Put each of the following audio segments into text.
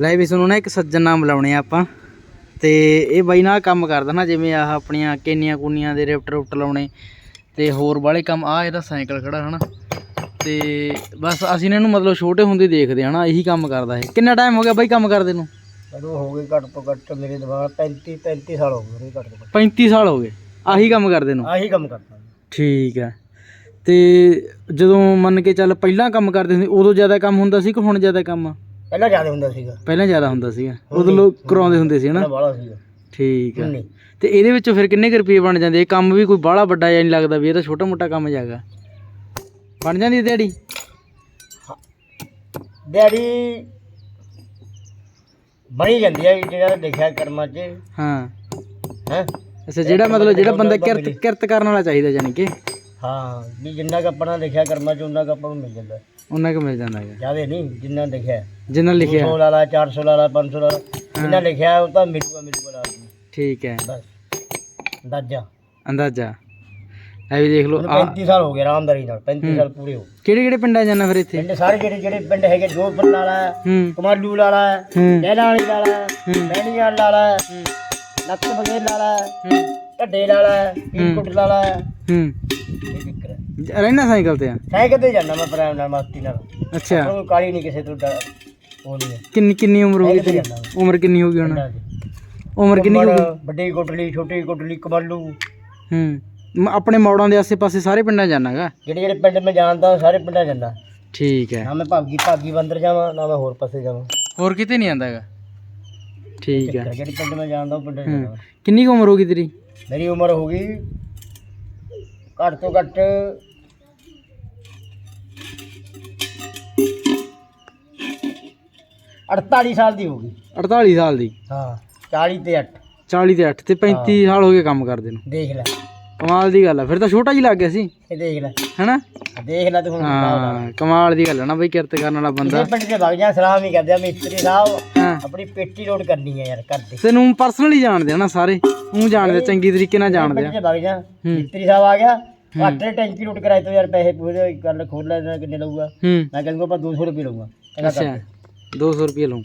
ਲੈ ਵੀ ਤੁਹਾਨੂੰ ਨਾ ਇੱਕ ਸੱਜਣ ਨਾਮ ਬੁਲਾਉਣੇ ਆ ਆਪਾਂ। ਤੇ ਇਹ ਬਾਈ ਨਾਲ ਕੰਮ ਕਰਦਾ ਨਾ ਜਿਵੇਂ ਆਹ ਆਪਣੀਆਂ ਕੇਨੀਆਂ ਕੂਨੀਆਂ ਦੇ ਰਿਫਟ ਰੁਫਟ ਲਾਉਣੇ ਤੇ ਹੋਰ ਵਾਲੇ ਕੰਮ ਆ ਇਹਦਾ ਸਾਈਕਲ ਖੜਾ ਹਨਾ। ਤੇ ਬਸ ਅਸੀਂ ਇਹਨਾਂ ਨੂੰ ਮਤਲਬ ਛੋਟੇ ਹੁੰਦੇ ਹੀ ਦੇਖਦੇ ਹਨਾ ਇਹੀ ਕੰਮ ਕਰਦਾ ਇਹ। ਕਿੰਨਾ ਟਾਈਮ ਹੋ ਗਿਆ ਬਾਈ ਕੰਮ ਕਰਦੇ ਨੂੰ? ਕਦੋਂ ਹੋ ਗਏ ਘੱਟ ਤੋਂ ਘੱਟ ਮੇਰੇ ਦਿਮਾਗ 35 35 ਸਾਲ ਹੋ ਗਏ ਮੇਰੇ ਘੱਟ ਤੋਂ ਘੱਟ। 35 ਸਾਲ ਹੋ ਗਏ ਆਹੀ ਕੰਮ ਕਰਦੇ ਨੂੰ? ਆਹੀ ਕੰਮ ਕਰਦਾ। ਠੀਕ ਹੈ ਤੇ ਜਦੋਂ ਮੰਨ ਕੇ ਚੱਲ ਪਹਿਲਾਂ ਕੰਮ ਕਰਦੇ ਹੁੰਦੇ ਉਦੋਂ ਜ਼ਿਆਦਾ ਕੰਮ ਹੁੰਦਾ ਸੀ ਕਿ ਹੁਣ ਜ਼ਿਆਦਾ ਕੰਮ ਆ? ਪਹਿਲਾਂ ਜ਼ਿਆਦਾ ਹੁੰਦਾ ਸੀਗਾ। ਪਹਿਲਾਂ ਜ਼ਿਆਦਾ ਹੁੰਦਾ ਸੀਗਾ। ਉਦੋਂ ਲੋਕ ਕਰਾਉਂਦੇ ਹੁੰਦੇ ਸੀ ਹਨਾ? ਬਾਹਲਾ ਸੀਗਾ। ਠੀਕ ਨਹੀਂ। ਤੇ ਇਹਦੇ ਵਿੱਚੋਂ ਫਿਰ ਕਿੰਨੇ ਕੁ ਰੁਪਏ ਬਣ ਜਾਂਦੇ? ਇਹ ਕੰਮ ਵੀ ਕੋਈ ਬਾਹਲਾ ਵੱਡਾ ਜਿਹਾ ਨਹੀਂ ਲੱਗਦਾ ਵੀ ਇਹ ਤਾਂ ਛੋਟਾ ਮੋਟਾ ਕੰਮ ਜਾਗਾ ਬਣ ਜਾਂਦੀ ਦਿਹਾੜੀ? ਦਿਹਾੜੀ ਬਣੀ ਜਾਂਦੀ ਹੈ ਜਿਹੜਾ ਲਿਖਿਆ ਕਰਮਾਂ 'ਚ। ਹਾਂ। ਹੈ? ਅੱਛਾ ਜਿਹੜਾ ਮਤਲਬ ਜਿਹੜਾ ਬੰਦਾ ਕਿਰਤ ਕਿਰਤ ਕਰਨ ਵਾਲਾ ਚਾਹੀਦਾ ਜਾਨੀ ਕਿ? ਹਾਂ ਵੀ ਜਿੰਨਾ ਕੁ ਆਪਣਾ ਲਿਖਿਆ ਕਰਮਾਂ 'ਚ ਉਹਨਾਂ ਕੁ ਆਪਾਂ ਨੂੰ ਮਿਲ ਜਾਂਦਾ। ਉਹਨਾਂ ਕੁ ਮਿਲ ਜਾਂਦਾ ਹੈ ਜ਼ਿਆਦਾ ਨਹੀਂ ਜਿੰਨਾ ਲਿਖਿਆ। ਜਿੰਨਾ ਲਿਖਿਆ। 200 ਲਾ ਲਾ 400 ਲਾ ਲਾ 500 ਲਾ ਲਾ। ਜਿੰਨਾ ਲਿਖਿਆ ਉਹ ਤਾਂ ਮਿਲੂਗਾ ਮਿਲੂਗਾ ਨੂੰ। ਠੀਕ ਹੈ। ਬਸ। ਅੰਦਾਜ਼ਾ। ਅੰਦਾਜ਼ਾ। ਐ ਵੀ ਦੇਖ ਲਓ ਮੈਨੂੰ ਆ 35 ਸਾਲ ਹੋ ਗਏ ਆਰਾਮਦਾਰੀ ਨਾਲ 35 ਸਾਲ ਪੂਰੇ ਹੋ। ਕਿਹੜੇ ਕਿਹੜੇ ਪਿੰਡਾਂ ਜਾਣਾ ਫਿਰ ਇੱਥੇ? ਪਿੰਡ ਸਾਰੇ ਜਿਹੜੇ ਜਿਹੜੇ ਪਿੰਡ ਹੈਗੇ ਜੋਧਪੁਰ ਵਾਲਾ ਹੂੰ। ਕਮਾਲੂ ਵਾਲਾ ਹੂੰ। ਲੈਣਾ ਵਾਲੀ ਵਾਲਾ ਹੂੰ। ਮੈਣੀਆਂ ਹੂੰ। ਨੱਕ ਬਗੇਰ ਵਾਲਾ ਹੂੰ। ਢੱਡੇ ਵਾਲਾ ਪੀਰਕੁੱਟ ਹੈ। ਰਹਿਣਾ ਸਾਈਕਲ ਤੇ ਆ? ਸਾਈਕਲ ਤੇ ਜਾਂਦਾ ਮੈਂ ਪ੍ਰਾਈਮ ਨਾਲ ਮਸਤੀ ਨਾਲ। ਅੱਛਾ। ਕੋਈ ਕਾਲੀ ਨਹੀਂ ਕਿਸੇ ਤੋਂ ਡਰ ਉਹ ਨਹੀਂ ਹੈ ਕਿੰਨੀ ਕਿੰਨੀ ਉਮਰ ਹੋ ਗਈ ਤੇਰੀ? ਉਮਰ ਕਿੰਨੀ ਹੋ ਗਈ ਹੁਣ? ਪਿੰਡਾਂ 'ਚ। ਉਮਰ ਕਿੰਨੀ ਹੋ ਗਈ ਘੁੰਮਣ, ਵੱਡੀ ਕੋਟਲੀ ਛੋਟੀ ਕੋਟਲੀ ਕਮਾਲੂ। ਹੂੰ। ਮ- ਆਪਣੇ ਮੌੜਾਂ ਦੇ ਆਸੇ-ਪਾਸੇ ਸਾਰੇ ਪਿੰਡਾਂ ਜਾਣਾਗਾ ਜਿਹੜੇ ਜਿਹੜੇ ਪਿੰਡ ਮੈਂ ਜਾਣਦਾ ਸਾਰੇ ਪਿੰਡਾਂ ਜਾਂਦਾ। ਠੀਕ ਹੈ। ਨਾ ਮੈਂ ਭਾਗੀ ਭਾਗੀ ਬੰਦਰ ਜਾਵਾਂ ਨਾ ਮੈਂ ਹੋਰ ਪਾਸੇ ਜਾਵਾਂ। ਹੋਰ ਕਿਤੇ ਨਹੀਂ ਆਂਦਾਗਾ ਠੀਕ ਹੈ। ਜਿਹੜੇ ਪਿੰਡ ਮੈਂ ਜਾਣਦਾ ਉਹ ਪਿੰਡ ਜਾਵਾਂ ਕਿੰਨੀ ਕੁ ਉਮਰ ਹੋ ਗਈ ਤੇਰੀ? ਮੇਰੀ ਉਮਰ ਹੋ ਗਈ ਘੱਟ ਤੋਂ ਘੱਟ ਅੜਤਾਲੀ ਸਾਲ ਦੀ ਹੋ ਗਈ। 48 ਸਾਲ ਦੀ। ਹਾਂ 40 ਤੇ 8 40 ਤੇ 8 ਤੇ 35 ਸਾਲ ਹੋ ਗਏ ਕੰਮ ਕਰਦੇ ਨੂੰ। ਦੇਖ ਲੈ। ਕਮਾਲ ਦੀ ਗੱਲ ਆ ਫਿਰ ਤਾਂ ਛੋਟਾ ਹੀ ਲੱਗ ਗਿਆ ਸੀ। ਇਹ ਦੇਖ ਲੈ। ਹੈਨਾ? ਦੇਖ ਲੈ ਤੂੰ ਹੁਣ ਹਾਂ ਕਮਾਲ ਦੀ ਗੱਲ ਹੈ ਨਾ ਬਈ ਕਿਰਤ ਕਰਨ ਵਾਲਾ ਬੰਦਾ। ਪਿੰਡ ਦੇ ਵਗ ਜਾ ਸਲਾਮ ਹੀ ਕਰਦੇ ਆ ਮਿਸਤਰੀ ਸਾਹਿਬ ਆਪਣੀ ਪੇਟੀ ਲੋਡ ਕਰਨੀ ਹੈ ਯਾਰ ਕਰਦੇ ਤੈਨੂੰ ਪਰਸਨਲੀ ਜਾਣਦੇ ਆ ਨਾ ਸਾਰੇ। ਉਹ ਜਾਣਦੇ ਆ, ਚੰਗੀ ਤਰੀਕੇ ਨਾਲ ਜਾਣਦੇ ਆ। ਪਿੰਡ 'ਚ ਵਗ ਜਾ ਮਿਸਤਰੀ ਸਾਹਿਬ ਆ ਗਿਆ ਵਾਟਰ ਟੈਂਕੀ ਲੋਡ ਕਰਾਏ ਤੋਂ ਯਾਰ ਪੈਸੇ ਪੂਰੇ ਗੱਲ ਖੋਲ ਲੈ ਕਿੰਨੇ ਲਊਗਾ? ਹੂੰ। ਮੈਂ ਕਹਿੰਦਾ ਆਪਾਂ 200 ਰੁਪਏ ਲਊਗਾ। ਕਹਿੰਦਾ ਅੱਛਾ। 200 ਰੁਪਏ ਲਊ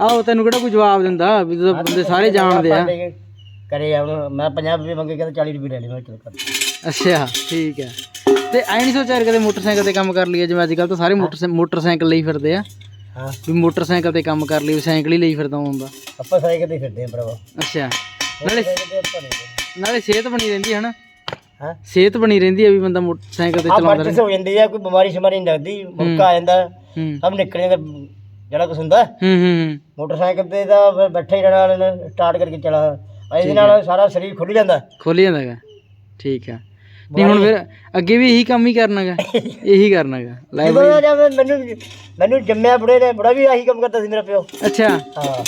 ਆਹੋ ਤੈਨੂੰ ਕਿਹੜਾ ਕੋਈ ਜਵਾਬ ਦਿੰਦਾ? ਵੀ ਜਦੋਂ ਬੰਦੇ ਸਾਰੇ ਜਾਣਦੇ ਆ। ਕਰੇ ਆ ਮੈਂ 50 ਰੁਪਏ ਮੰਗੇ ਕਹਿੰਦਾ 40 ਰੁਪਏ ਲੈ ਲੈ ਮੈਂ ਚਲ ਕਰ। ਅੱਛਾ ਠੀਕ ਹੈ। ਤੇ ਐ ਨਹੀਂ ਸੋਚਿਆ ਕਦੇ ਮੋਟਰਸਾਈਕਲ ਤੇ ਕੰਮ ਕਰ ਲਈਏ ਜਿਵੇਂ ਅੱਜ ਕੱਲ ਤਾਂ ਸਾਰੇ ਮੋਟਰ ਮੋਟਰਸਾਈਕਲ ਲਈ ਫਿਰਦੇ ਆ। ਹਾਂ। ਵੀ ਮੋਟਰਸਾਈਕਲ ਤੇ ਕੰਮ ਕਰ ਲਈ ਸਾਈਕਲ ਹੀ ਲਈ ਫਿਰਦਾ ਹੁੰਦਾ। ਆਪਾਂ ਸਾਈਕਲ ਤੇ ਫਿਰਦੇ ਆ ਭਰਾਵਾ। ਅੱਛਾ। ਨਾਲੇ ਨਾਲੇ ਸਿਹਤ ਬਣੀ ਰਹਿੰਦੀ ਹੈ ਨਾ। ਹਾਂ? ਸਿਹਤ ਬਣੀ ਰਹਿੰਦੀ ਹੈ ਵੀ ਬੰਦਾ ਮੋਟਰਸਾਈਕਲ ਤੇ ਆ ਚਲਾਉਂਦਾ ਮਰਜ਼ੀ ਹੋ ਜਾਂਦੀ ਆ ਕੋਈ ਬਿਮਾਰੀ ਸ਼ਮਾਰੀ ਨਹੀਂ ਲੱਗਦੀ ਮੁੱਕਾ ਆ ਜਾਂਦਾ ਹੂੰ। ਸਭ ਨਿਕਲ ਜਾਂਦਾ ਜਿਹੜਾ ਕੁਛ ਹੁੰਦਾ। ਹੂੰ ਹੂੰ ਹੂੰ। ਮੋਟਰਸਾਈਕਲ ਤੇ ਤਾਂ ਫਿਰ ਬੈਠੇ ਹੀ ਰਹਿਣਾ ਸਟਾਰਟ ਕਰਕੇ ਚਲਾ। ਇਹਦੇ ਨਾਲ ਸਾਰਾ ਸਰੀਰ ਖੁੱਲ ਜਾਂਦਾ। ਖੁੱਲ ਜਾਂਦਾ ਗਾ। ਠੀਕ ਹੈ। ਨਹੀਂ ਹੁਣ ਫਿਰ ਅੱਗੇ ਵੀ ਇਹੀ ਕੰਮ ਹੀ ਕਰਨਾਗਾ ਇਹੀ ਕਰਨਾਗਾ ਲੈ ਜਦੋਂ ਜਦ ਮੈਨੂੰ ਮੈਨੂੰ ਜੰਮਿਆ ਬੁੜੇ ਨੇ ਬੁੜਾ ਵੀ ਆਹੀ ਕੰਮ ਕਰਦਾ ਸੀ ਮੇਰਾ ਪਿਓ। ਅੱਛਾ। ਹਾਂ।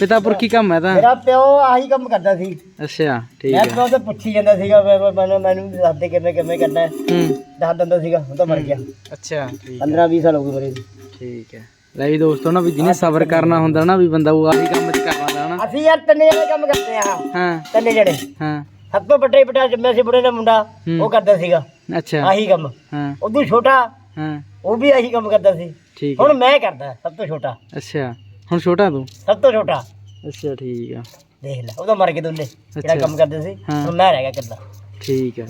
ਪਿਤਾ ਪੁਰਖੀ ਕੰਮ ਹੈ ਤਾਂ? ਮੇਰਾ ਪਿਓ ਆਹੀ ਕੰਮ ਕਰਦਾ ਸੀ। ਅੱਛਾ ਠੀਕ ਮੈਂ ਹੈ। ਪਿਓ ਤੋਂ ਪੁੱਛੀ ਜਾਂਦਾ ਸੀਗਾ ਮੈਂ- ਮੈਨੂੰ ਮੈਨੂੰ ਵੀ ਦੱਸ ਦੇ ਕਿਵੇਂ ਕਿਵੇਂ ਕਰਨਾ ਹੈ। ਹੂੰ। ਦੱਸ ਦਿੰਦਾ ਸੀਗਾ ਉਹ ਤਾਂ ਮਰ ਗਿਆ। ਅੱਛਾ ਠੀਕ 15 20 ਸਾਲ ਹੋ ਗਏ ਮਰੇ ਨੂੰ। ਠੀਕ ਹੈ। ਲੈ ਵੀ ਦੋਸਤੋ ਨਾ ਵੀ ਜਿਹਨੇ ਸਬਰ ਕਰਨਾ ਹੁੰਦਾ ਨਾ ਵੀ ਬੰਦਾ ਉਹ ਆਹੀ ਕੰਮ ਚ ਕਰ ਲੈਂਦਾ ਨਾ। ਅਸੀਂ ਯਾਰ ਤਿੰਨੇ ਜਣੇ ਕੰਮ ਕਰਦੇ ਆ ਹਾਂ। ਤਿੰਨੇ ਜਣੇ। ਹਾਂ। ਸਭ ਤੋਂ ਵੱਡੇ ਬਟਾ ਜੰਮਿਆ ਸੀ ਬੁੜੇ ਦਾ ਮੁੰਡਾ ਉਹ ਕਰਦਾ ਸੀਗਾ। ਅੱਛਾ। ਆਹੀ ਕੰਮ। ਹਾਂ। ਉਦੋਂ ਛੋਟਾ ਹਾਂ। ਉਹ ਵੀ ਆਹੀ ਕੰਮ ਕਰਦਾ ਸੀ। ਠੀਕ ਹੈ। ਹੁਣ ਮੈਂ ਕਰਦਾ ਸਭ ਤੋਂ ਛੋਟਾ। ਅੱਛਾ। ਹੁਣ ਛੋਟਾ ਤੂੰ? ਸਭ ਤੋਂ ਛੋਟਾ। ਅੱਛਾ ਠੀਕ ਆ। ਦੇਖ ਲੈ ਉਹ ਤਾਂ ਮਰ ਗਏ ਦੋਨੇ ਜਿਹੜਾ। ਕੰਮ ਕਰਦੇ ਸੀ ਹਾਂ। ਹੁਣ ਮੈਂ ਰਹਿ ਗਿਆ ਕਰਦਾ ਠੀਕ ਹੈ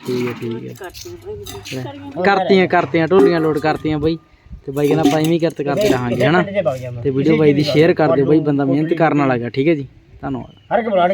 ਠੀਕ ਹੈ ਠੀਕ ਲੈ, ਕਰਤੀਆਂ ਕਰਤੀਆਂ ਢੋਲੀਆਂ ਲੋਡ ਕਰਤੀਆਂ ਬਾਈ। ਤੇ ਬਾਈ ਕਹਿੰਦਾ ਹੀ ਕਰਤ ਕਰਦੇ ਰਹਾਂਗੇ ਹਨਾ? ਤੇ ਵੀਡੀਓ ਬਾਈ ਦੀ ਸ਼ੇਅਰ ਕਰ ਦਿਓ ਬਾਈ ਬੰਦਾ ਮਿਹਨਤ ਕਰਨ ਵਾਲਾ ਹੈਗਾ ਠੀਕ ਹੈ ਜੀ? ਧੰਨਵਾਦ। ਹਰ ਇੱਕ ਬੁਲਾਣ